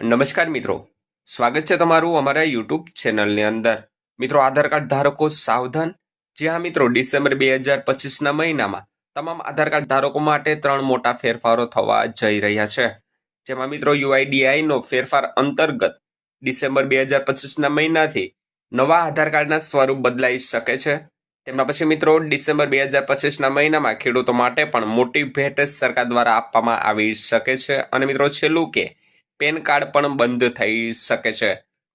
નમસ્કાર મિત્રો. સ્વાગત છે તમારું અમારા યુટ્યુબ ચેનલની અંદર. મિત્રો, આધાર કાર્ડ ધારકો સાવધાન. જ્યાં મિત્રો, ડિસેમ્બર બે હજાર પચીસના મહિનામાં તમામ આધાર કાર્ડ ધારકો માટે ત્રણ મોટા ફેરફારો થવા જઈ રહ્યા છે. જેમાં મિત્રો, યુઆઈડીઆઈનો ફેરફાર અંતર્ગત ડિસેમ્બર બે હજાર પચીસના મહિનાથી નવા આધાર કાર્ડના સ્વરૂપ બદલાઈ શકે છે. તેમના પછી મિત્રો, ડિસેમ્બર બે હજાર પચીસના મહિનામાં ખેડૂતો માટે પણ મોટી ભેટ સરકાર દ્વારા આપવામાં આવી શકે છે. અને મિત્રો, છેલ્લું કે પેન કાર્ડ પણ બંધ થઈ શકે છે.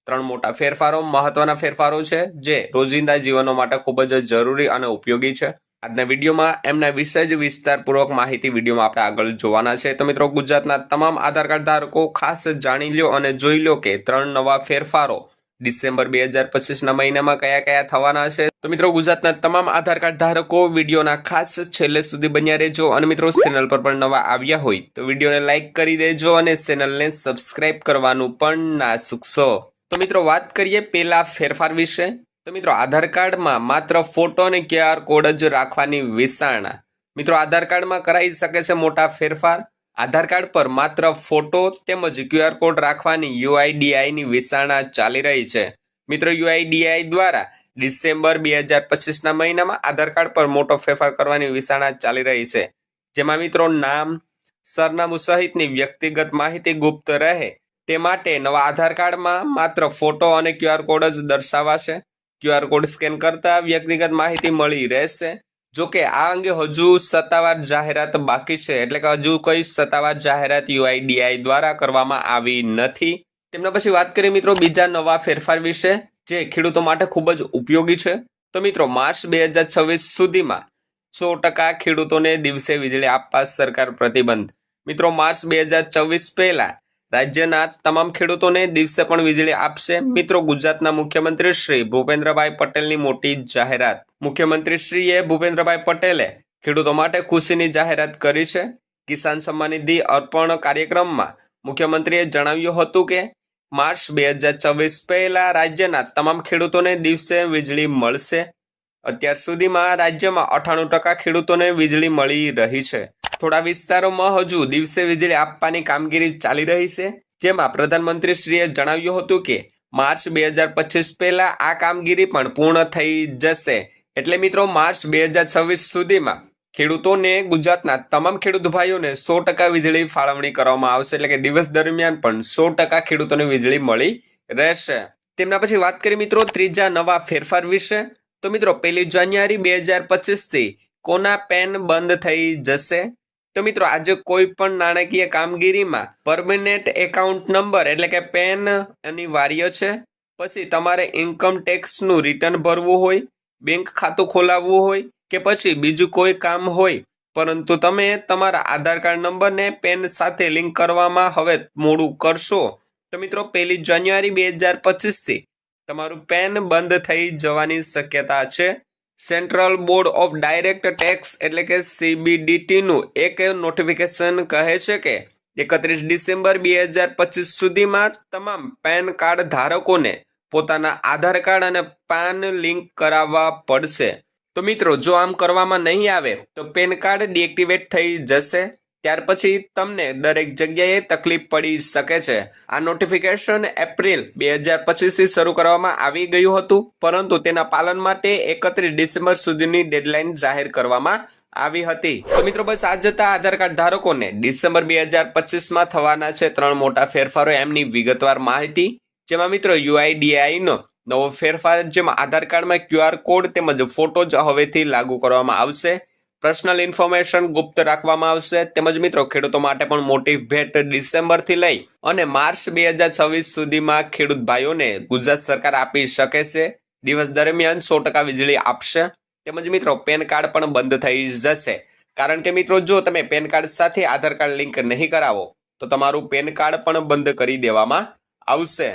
ત્રણ મોટા ફેરફારો, મહત્વના ફેરફારો છે જે રોજિંદા જીવનો માટે ખૂબ જ જરૂરી અને ઉપયોગી છે. આજના વિડીયોમાં એમના વિશે જ વિસ્તારપૂર્વક માહિતી વિડીયોમાં આપણે આગળ જોવાના છે. તો મિત્રો, ગુજરાતના તમામ આધાર કાર્ડ ધારકો ખાસ જાણી લ્યો અને જોઈ લો કે ત્રણ નવા ફેરફારો ડિસેમ્બર બે હજાર પચીસના મહિનામાં કયા કયા થવાના છે? તો મિત્રો, ગુજરાતના તમામ આધાર કાર્ડ ધારકો વિડીયોના ખાસ છેલ્લે સુધી બન્યા રહેજો અને મિત્રો, ચેનલ પર પણ નવા આવ્યા હોય તો વિડીયોને લાઇક કરી દેજો અને ચેનલને સબસ્ક્રાઇબ કરવાનું પણ ના ચૂકશો તો મિત્રો, વાત કરીએ પેલા ફેરફાર વિશે. તો મિત્રો, આધાર કાર્ડમાં માત્ર ફોટો અને ક્યુઆર કોડ જ રાખવાની વિચારણા મિત્રો, આધાર કાર્ડમાં કરાઈ શકે છે મોટા ફેરફાર. આધાર કાર્ડ પર માત્ર ફોટો તેમજ ક્યુઆર કોડ રાખવાની યુઆઈડીઆઈની વિચારણા ચાલી રહી છે. મિત્રો, યુઆઈડીઆઈ દ્વારા ડિસેમ્બર બે હજાર પચીસના મહિનામાં આધાર કાર્ડ પર મોટો ફેરફાર કરવાની વિચારણા ચાલી રહી છે. જેમાં મિત્રો, નામ, સરનામું સહિતની વ્યક્તિગત માહિતી ગુપ્ત રહે તે માટે નવા આધાર કાર્ડમાં માત્ર ફોટો અને ક્યુઆર કોડ જ દર્શાવાશે. ક્યુઆર કોડ સ્કેન કરતા વ્યક્તિગત માહિતી મળી રહેશે. જો કે આ અંગે હજુ સત્તાવાર જાહેરાત બાકી છે. એટલે કે હજુ કોઈ સત્તાવાર જાહેરાત યુઆઈડીઆઈ દ્વારા કરવામાં આવી નથી. તેમના પછી વાત કરીએ મિત્રો બીજા નવા ફેરફાર વિશે, જે ખેડૂતો માટે ખૂબ જ ઉપયોગી છે. તો મિત્રો માર્ચ બે હજાર છવ્વીસ સુધીમાં સો ટકા ખેડૂતોને દિવસે વીજળી આપવા સરકાર પ્રતિબંધ. મિત્રો માર્ચ બે હજાર છવ્વીસ પહેલા રાજ્યના તમામ ખેડૂતોને દિવસે પણ વીજળી આપશે. મિત્રો, ગુજરાતના મુખ્યમંત્રી શ્રી ભૂપેન્દ્રભાઈ પટેલની મોટી જાહેરાત. મુખ્યમંત્રી શ્રીએ ભૂપેન્દ્રભાઈ પટેલે ખેડૂતો માટે ખુશીની જાહેરાત કરી છે. કિસાન સન્માન નિધિ અર્પણ કાર્યક્રમમાં મુખ્યમંત્રીએ જણાવ્યું હતું કે, માર્ચ બે હજાર ચોવીસ પહેલા રાજ્યના તમામ ખેડૂતોને દિવસે વીજળી મળશે. અત્યાર સુધીમાં રાજ્યમાં અઠાણું ટકા ખેડૂતોને વીજળી મળી રહી છે. થોડા વિસ્તારોમાં હજુ દિવસે વીજળી આપવાની કામગીરી ચાલી રહી છે. જેમાં પ્રધાનમંત્રીશ્રીએ જણાવ્યું હતું કે, માર્ચ બે હજાર પચીસ પહેલા આ કામગીરી પણ પૂર્ણ થઈ જશે. એટલે મિત્રો, માર્ચ બે હજાર છવ્વીસ સુધીમાં ખેડૂતોને ગુજરાતના તમામ ખેડૂત ભાઈઓને સો ટકા વીજળી ફાળવણી કરવામાં આવશે. એટલે કે દિવસ દરમિયાન પણ સો ટકા ખેડૂતોને વીજળી મળી રહેશે. તેમના પછી વાત કરીએ મિત્રો, ત્રીજા નવા ફેરફાર વિશે. તો મિત્રો, પહેલી જાન્યુઆરી બે હજાર પચીસથી કોના પેન બંધ થઈ જશે? તો મિત્રો, આજે કોઈ પણ નાણાકીય કામગીરીમાં પરમેનન્ટ એકાઉન્ટ નંબર એટલે કે પેન અનિવાર્ય છે. પછી તમારે ઇન્કમ ટેક્સનું રિટર્ન ભરવું હોય બેંક ખાતું ખોલાવવું હોય કે પછી બીજું કોઈ કામ હોય, પરંતુ તમે તમારા આધાર કાર્ડ નંબરને પેન સાથે લિંક કરવામાં હવે મોડું કરશો. તો મિત્રો, પહેલી જાન્યુઆરી બે હજાર પચીસથી તમારું પેન બંધ થઈ જવાની શક્યતા છે. Central board of direct tax એટલે કે સીબીડીટીનું એક નોટિફિકેશન કહે છે કે એકત્રીસ ડિસેમ્બર બે હજાર પચીસ સુધીમાં તમામ પેન કાર્ડ ધારકોને પોતાના આધાર કાર્ડ અને પાન લિંક કરાવવા પડશે. તો મિત્રો, જો આમ કરવામાં નહીં આવે, તો પેન કાર્ડ ડીએક્ટિવેટ થઈ જશે. ત્યાર પછી તમને દરેક જગ્યાએ તકલીફ પડી શકે છે. આ નોટિફિકેશન એપ્રિલ બે હજાર પચીસથી શરૂ કરવામાં આવી ગયું હતું, પરંતુ તેના પાલન માટે એકત્રીસ ડિસેમ્બર સુધીની ડેડલાઇન જાહેર કરવામાં આવી હતી. તો મિત્રો, બસ આ જતા આધાર કાર્ડ ધારકોને. ડિસેમ્બર બે હજાર પચીસમાં થવાના છે ત્રણ મોટા ફેરફારો એમની વિગતવાર માહિતી. જેમાં મિત્રો યુઆઈડીઆઈ નો નવો ફેરફાર, જેમાં આધાર કાર્ડમાં ક્યુઆર કોડ તેમજ ફોટો જ હવેથી લાગુ કરવામાં આવશે. પર્સનલ ઇન્ફોર્મેશન ગુપ્ત રાખવામાં આવશે. તેમજ મિત્રો, ખેડૂતો માટે પણ મોટી ભેટ ડિસેમ્બરથી લઈ અને માર્ચ બે હજાર છવ્વીસ સુધીમાં ખેડૂત ભાઈઓને ગુજરાત સરકાર આપી શકે છે. દિવસ દરમિયાન સો ટકા વીજળી આપશે. તેમજ મિત્રો, પેન કાર્ડ પણ બંધ થઈ જશે. કારણ કે મિત્રો, જો તમે પેન કાર્ડ સાથે આધાર કાર્ડ લિંક નહીં કરાવો, તો તમારું પેન કાર્ડ પણ બંધ કરી દેવામાં આવશે.